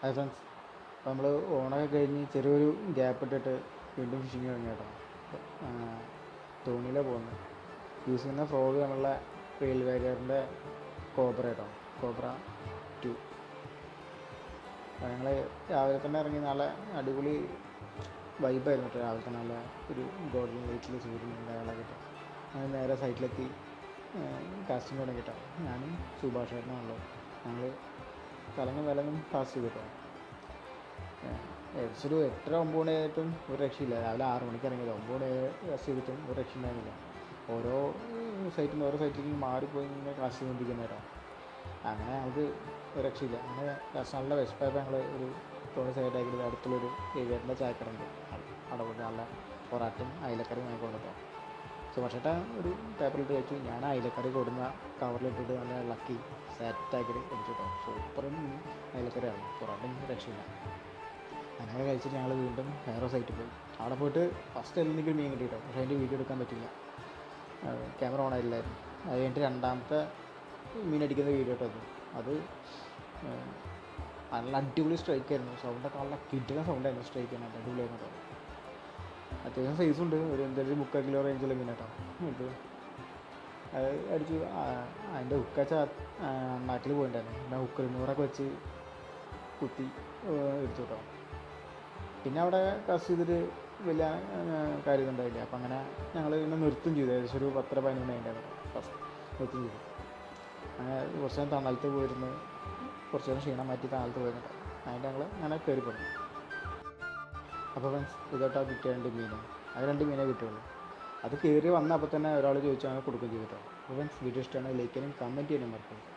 Hi friends അപ്പോൾ നമ്മൾ ഓണമൊക്കെ കഴിഞ്ഞ് ചെറിയൊരു ഗ്യാപ്പ് ഇട്ടിട്ട് വീണ്ടും ഫിഷിങ് തുടങ്ങി കേട്ടോ. തോണിയിലാണ് പോകുന്നത് യൂസ് ചെയ്യുന്ന ഫ്രോഗ് നമ്മളെ റെയിൽ വാരിയറിന്റെ കോബ്ര കേട്ടോ. കോബ്ര ടു ഞങ്ങൾ രാവിലെ തന്നെ ഇറങ്ങി നല്ല അടിപൊളി വൈബായിരുന്നു കേട്ടോ രാവിലെ തന്നെ നല്ല ഒരു ഗോൾഡൻ ലൈറ്റിൽ സൂര്യൻ ഉണ്ടായാലൊക്കെ കേട്ടോ അങ്ങനെ നേരെ സൈറ്റിലെത്തി കാസ്റ്റിംഗ് തുടങ്ങി കേട്ടോ. ഞാനും സുഭാഷ് ചേട്ടനാണല്ലോ ഞങ്ങൾ തലങ്ങും വിലങ്ങും പാസ് ഏകദേശം ഒരു എട്ടര ഒമ്പത് മണിയായിട്ടും ഒരു രക്ഷയില്ല. രാവിലെ ആറ് മണിക്ക് ഇറങ്ങിയത്. ഒമ്പത് മണി കാസ്റ്റ് ചെയ്തിട്ടും ഒരു രക്ഷ ഉണ്ടായിരുന്നില്ല. ഓരോ സൈറ്റിൽ ഓരോ സൈറ്റിൽ മാറിപ്പോയി ഇങ്ങനെ ക്ലാസ് കേട്ടോ അങ്ങനെ ഞങ്ങൾക്ക് ഒരു രക്ഷയില്ല. അങ്ങനെ നല്ല വിശപ്പായപ്പോൾ ഞങ്ങൾ ഒരു തോണി സൈഡാക്കിയത് അടുത്തുള്ളൊരു ഏവിയറിന്റെ ചായക്കടുണ്ട് അവിടെ കൊണ്ട് നല്ല പൊറാട്ടും അയിലക്കറിയും സോ സുഭാഷേട്ട ഒരു പേപ്പറിലിട്ട് കഴിച്ചു ഞാൻ അയിലക്കറി കൊടുന്ന കവറിലിട്ടിട്ട് നല്ല ലക്കി സെറ്റാക്കി കഴിച്ചു കേട്ടോ സൂപ്പറും അയിലക്കറിയാണ് പൊറാട്ടും രക്ഷയില്ല. അങ്ങനെ കഴിച്ചിട്ട് ഞങ്ങൾ വീണ്ടും വേറെ സൈറ്റിൽ പോയി. അവിടെ പോയിട്ട് ഫസ്റ്റ് എനിക്ക് മീൻ കിട്ടിയിട്ടോ. പക്ഷേ അതിന്റെ വീഡിയോ എടുക്കാൻ പറ്റില്ല. ക്യാമറ ഓൺ ആയില്ലായിരുന്നു. അത് കഴിഞ്ഞിട്ട് രണ്ടാമത്തെ മീൻ അടിക്കുന്ന വീഡിയോ കേട്ടോ അത്. നല്ല അടിപൊളി സ്ട്രൈക്ക് ആയിരുന്നു. സൗണ്ടൊക്കെ നല്ല കിട്ടുന്ന സൗണ്ടായിരുന്നു സ്ട്രൈക്ക് ചെയ്യാൻ. അടിപൊളിയായിരുന്നു കേട്ടോ അത്യാവശ്യം സൈസ് ഉണ്ട്. ഒരു എന്തായാലും മുക്കാൽ കിലോ റേഞ്ചുള്ള മീൻ കേട്ടോ ഇത് അത് അടിച്ചു അതിന്റെ ഹുക്കച്ച നാട്ടിൽ പോയിട്ടുണ്ടായിരുന്നു പിന്നെ ഹുക്ക് നൂറൊക്കെ വെച്ച് കുത്തി എടുത്തു കേട്ടോ പിന്നെ അവിടെ കസ് ചെയ്തിട്ട് വലിയ കാര്യം ഉണ്ടായില്ല അപ്പം അങ്ങനെ ഞങ്ങൾ പിന്നെ നിർത്തും ചെയ്തു. ഏകദേശം ഒരു പത്തര പതിനൊന്ന് ഉണ്ടായിരുന്നു ഫസ്റ്റ് നിർത്തും ചെയ്തു. അങ്ങനെ കുറച്ച് നേരം തണലത്ത് പോയിരുന്ന്. കുറച്ച് നേരം ക്ഷീണം മാറ്റി തണലത്ത് പോയിരുന്നു. അതിന്റെ ഞങ്ങൾ അങ്ങനെ കയറി പോയി അപ്പോൾ ഫ്രണ്ട്സ് ഇതോട്ടാ കിട്ടിയ രണ്ട് മീൻ. അത് രണ്ട് മീനേ കിട്ടുള്ളൂ. അത് കയറി വന്നപ്പോൾ തന്നെ ഒരാൾ ചോദിച്ചാൽ കൊടുക്കുകയും ചെയ്തിട്ടോ അപ്പോൾ ഫ്രണ്ട്സ് വീഡിയോ ഇഷ്ടമാണ് ലൈക്ക് ചെയ്യാനും കമന്റ് ചെയ്യാനും മറക്കരുത്.